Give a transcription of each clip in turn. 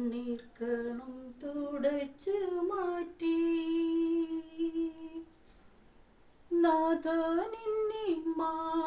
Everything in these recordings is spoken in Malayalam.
കണ്ണീർ കണം തുടച്ച് മാറ്റി. നാഥ നിന്നെ മാറിൽ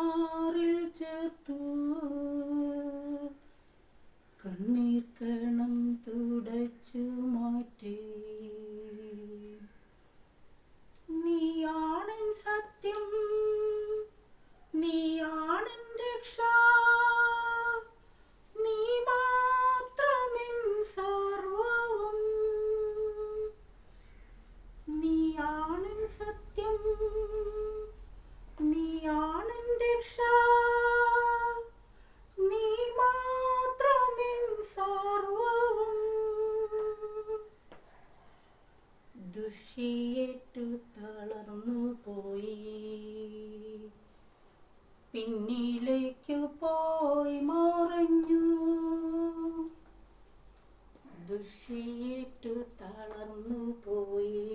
ദുഷിയേറ്റു തളർന്നു പോയി. പിന്നിലേക്കു പോയി മറഞ്ഞു. ദുഷിയേറ്റു തളർന്നു പോയി.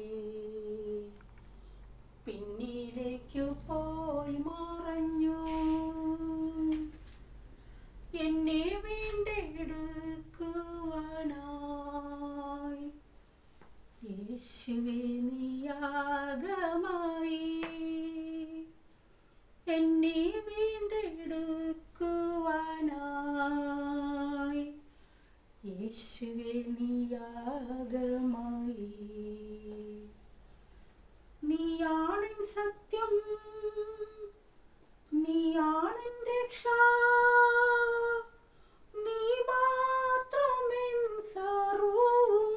പിന്നിലേക്കു പോയി മറഞ്ഞു എന്നെ വീണ്ടെടുക്കുവാനായി യേശുവേ നീയാകമായി എന്നെ വീണ്ടെടുക്കുവാനായി യേശുവേ നീയാകമായി സത്യം നീയാണിൻ രക്ഷ നീ മാത്രമെൻ സർവവും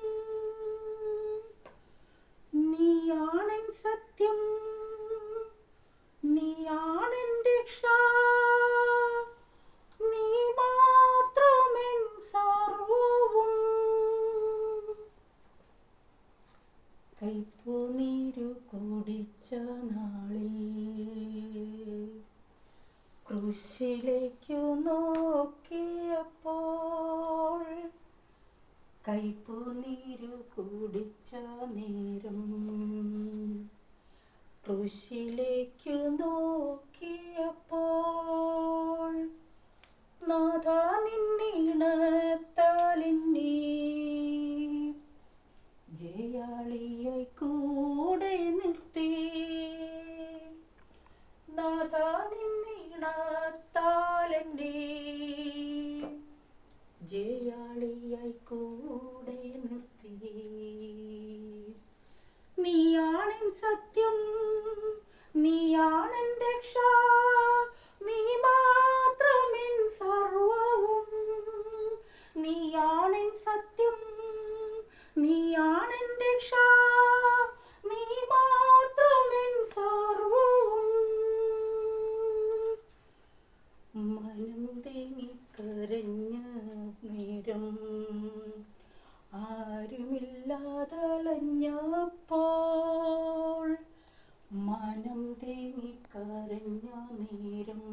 നീയാണിൻ സത്യം നീയാണിൻ രക്ഷ നീ മാത്രമെൻ സർവവും കൈപ്പുനീരു കുടിച്ച നാളിൽ ക്രൂശിലേക്കു നോക്കിയപ്പോൾ കൈപ്പുനീരു കുടിച്ച നേരം ക്രൂശിലേക്കു നോക്കിയപ്പോൾ നാഥ നിന്നിണത്താലെന്നെ ജയാളിയായി കൂടെ നിർത്തി. നീയാണെൻ സത്യം നേരം ആരുമില്ലാതലഞ്ഞപ്പോൾ മനം തേങ്ങിക്കരഞ്ഞ നേരം.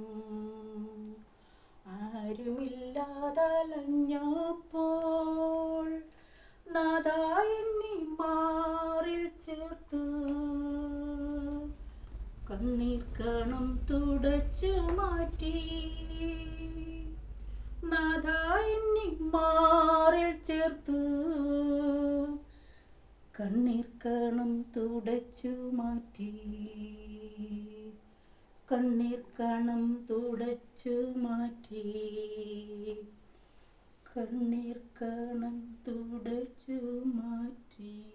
ആരുമില്ലാതലഞ്ഞപ്പോൾ നാദായെന്നെ മാറിൽ ചേർത്തു കണ്ണീർ കണം തുടച്ചു മാറ്റി. നാദായെന്നെ മാറിൽ ചേർത്തു കണ്ണീർ കണം തുടച്ചു മാറ്റി. കണ്ണീർ കണം തുടച്ചു മാറ്റി. കണ്ണീർ കണം തുടച്ചു മാറ്റി.